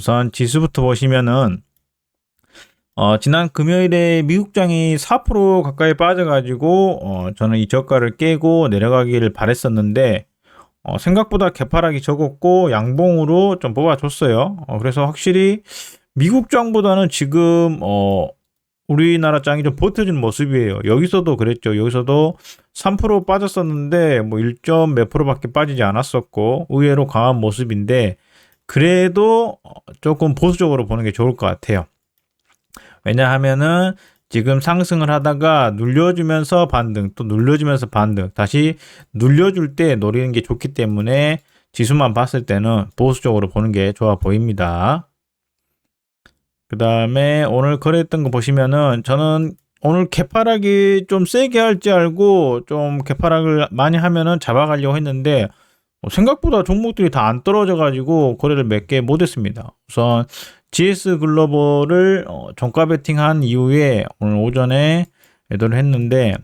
우선 지수부터 보시면은 어, 지난 금요일에 미국장이 4% 가까이 빠져가지고 어, 저는 이 저가를 깨고 내려가기를 바랬었는데 어, 생각보다 개파락이 적었고 양봉으로 좀 뽑아줬어요. 어, 그래서 확실히 미국장보다는 지금 어, 우리나라 장이 좀 버텨주는 모습이에요. 여기서도 그랬죠. 여기서도 3% 빠졌었는데 뭐 1점 몇 프로밖에 빠지지 않았었고 의외로 강한 모습인데 그래도 조금 보수적으로 보는 게 좋을 것 같아요. 왜냐하면은 지금 상승을 하다가 눌려주면서 반등, 또 눌려주면서 반등, 다시 눌려줄 때 노리는 게 좋기 때문에 지수만 봤을 때는 보수적으로 보는 게 좋아 보입니다. 그 다음에 오늘 거래했던 거 보시면은 저는 오늘 개파락이 좀 세게 할지 알고 좀 개파락을 많이 하면은 잡아가려고 했는데 생각보다 종목들이 다 안 떨어져 가지고 거래를 몇 개 못했습니다. 우선 GS 글로벌을 어, 종가 베팅한 이후에 오늘 오전에 매도를 했는데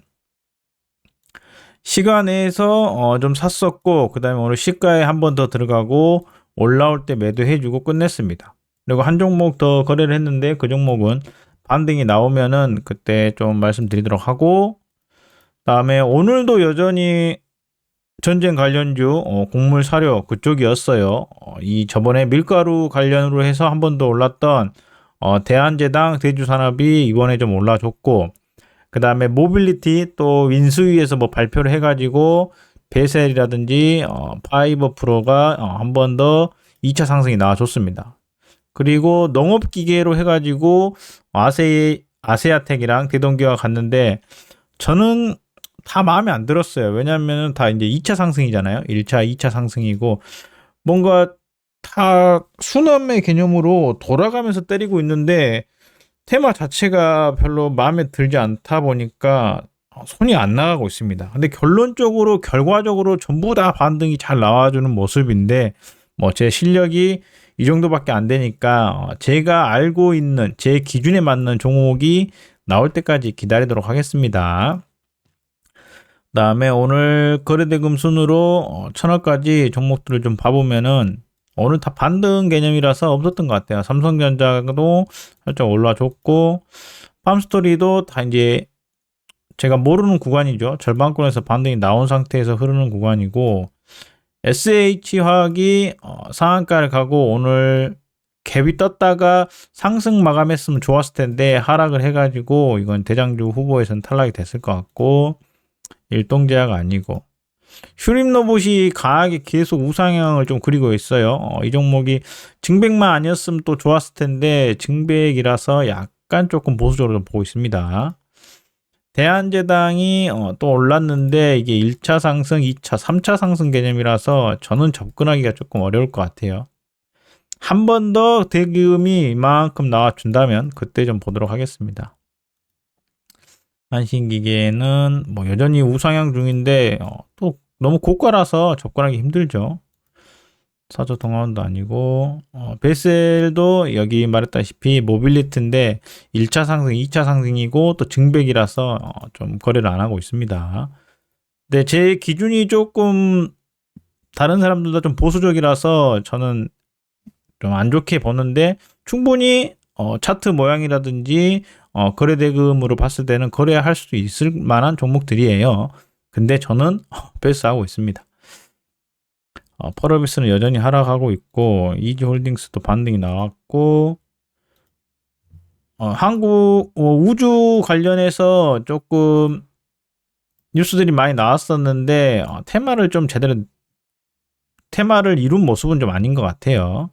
시간에서 어, 좀 샀었고 그 다음에 오늘 시가에 한 번 더 들어가고 올라올 때 매도해주고 끝냈습니다. 그리고 한 종목 더 거래를 했는데 그 종목은 반등이 나오면은 그때 좀 말씀드리도록 하고 다음에 오늘도 여전히 전쟁 관련주 어, 곡물 사료 그쪽이었어요. 어, 이 저번에 밀가루 관련으로 해서 한 번 더 올랐던 어, 대한제당 대주산업이 이번에 좀 올라줬고 그 다음에 모빌리티 또 윈스위에서 뭐 발표를 해가지고 베셀이라든지 어, 파이버 프로가 어, 한 번 더 2차 상승이 나와줬습니다. 그리고 농업기계로 해가지고 아세 아세아텍이랑 대동기가 갔는데 저는 다 마음에 안 들었어요. 왜냐하면 다 이제 2차 상승이잖아요. 1차, 2차 상승이고 뭔가 다 순환의 개념으로 돌아가면서 때리고 있는데 테마 자체가 별로 마음에 들지 않다 보니까 손이 안 나가고 있습니다. 근데 결론적으로 결과적으로 전부 다 반등이 잘 나와주는 모습인데 뭐 제 실력이 이 정도밖에 안 되니까 어, 제가 알고 있는 제 기준에 맞는 종목이 나올 때까지 기다리도록 하겠습니다. 그다음에 오늘 거래대금 순으로 어, 천억까지 종목들을 좀 봐보면은 오늘 다 반등 개념이라서 없었던 것 같아요. 삼성전자도 살짝 올라줬고 팜스토리도 다 이제 제가 모르는 구간이죠. 절반권에서 반등이 나온 상태에서 흐르는 구간이고 SH화학이 어, 상한가를 가고 오늘 갭이 떴다가 상승 마감했으면 좋았을 텐데 하락을 해가지고 이건 대장주 후보에서는 탈락이 됐을 것 같고 일동제약 아니고 슈림 로봇이 강하게 계속 우상향을 좀 그리고 있어요. 어, 이 종목이 증백만 아니었으면 또 좋았을 텐데 증백이라서 약간 조금 보수적으로 좀 보고 있습니다. 대한제당이 어, 또 올랐는데 이게 1차 상승, 2차, 3차 상승 개념이라서 저는 접근하기가 조금 어려울 것 같아요. 한 번 더 대기음이 이만큼 나와준다면 그때 좀 보도록 하겠습니다. 한신기계는 뭐 여전히 우상향 중인데 어, 또 너무 고가라서 접근하기 힘들죠. 사조 동화원도 아니고 어, 베셀도 여기 말했다시피 모빌리티인데 1차 상승, 2차 상승이고 또 증백이라서 어, 좀 거래를 안 하고 있습니다. 근데 제 기준이 조금 다른 사람들보다 좀 보수적이라서 저는 좀 안 좋게 보는데 충분히 어, 차트 모양이라든지 어, 거래 대금으로 봤을 때는 거래할 수도 있을 만한 종목들이에요. 근데 저는 패스하고 있습니다. 어, 펄어비스는 여전히 하락하고 있고 이지홀딩스도 반등이 나왔고 어, 한국 어, 우주 관련해서 조금 뉴스들이 많이 나왔었는데 어, 테마를 좀 제대로 테마를 이룬 모습은 좀 아닌 것 같아요.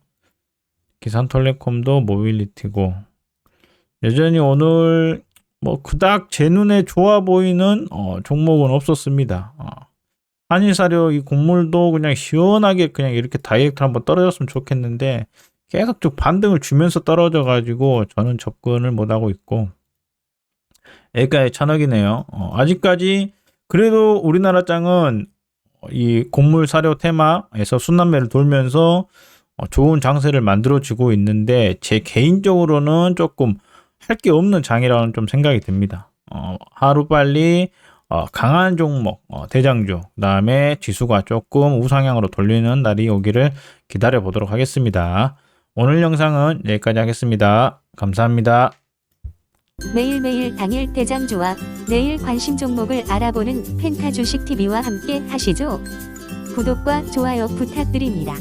기산톨레콤도 모빌리티고 여전히 오늘 뭐 그닥 제 눈에 좋아 보이는 어, 종목은 없었습니다. 어. 한일사료 이 곡물도 그냥 시원하게 그냥 이렇게 다이렉트 한번 떨어졌으면 좋겠는데 계속 쭉 반등을 주면서 떨어져 가지고 저는 접근을 못 하고 있고 여기까지 천억이네요. 어, 아직까지 그래도 우리나라 장은 이 곡물 사료 테마에서 순환매를 돌면서 어, 좋은 장세를 만들어주고 있는데 제 개인적으로는 조금 할 게 없는 장이라는 좀 생각이 듭니다. 어, 하루 빨리 어, 강한 종목 어, 대장주 그다음에 지수가 조금 우상향으로 돌리는 날이 오기를 기다려 보도록 하겠습니다. 오늘 영상은 여기까지 하겠습니다. 감사합니다. 매일매일 당일 대장주와 내일 관심 종목을 알아보는 펜타 주식 TV와 함께 하시죠. 구독과 좋아요 부탁드립니다.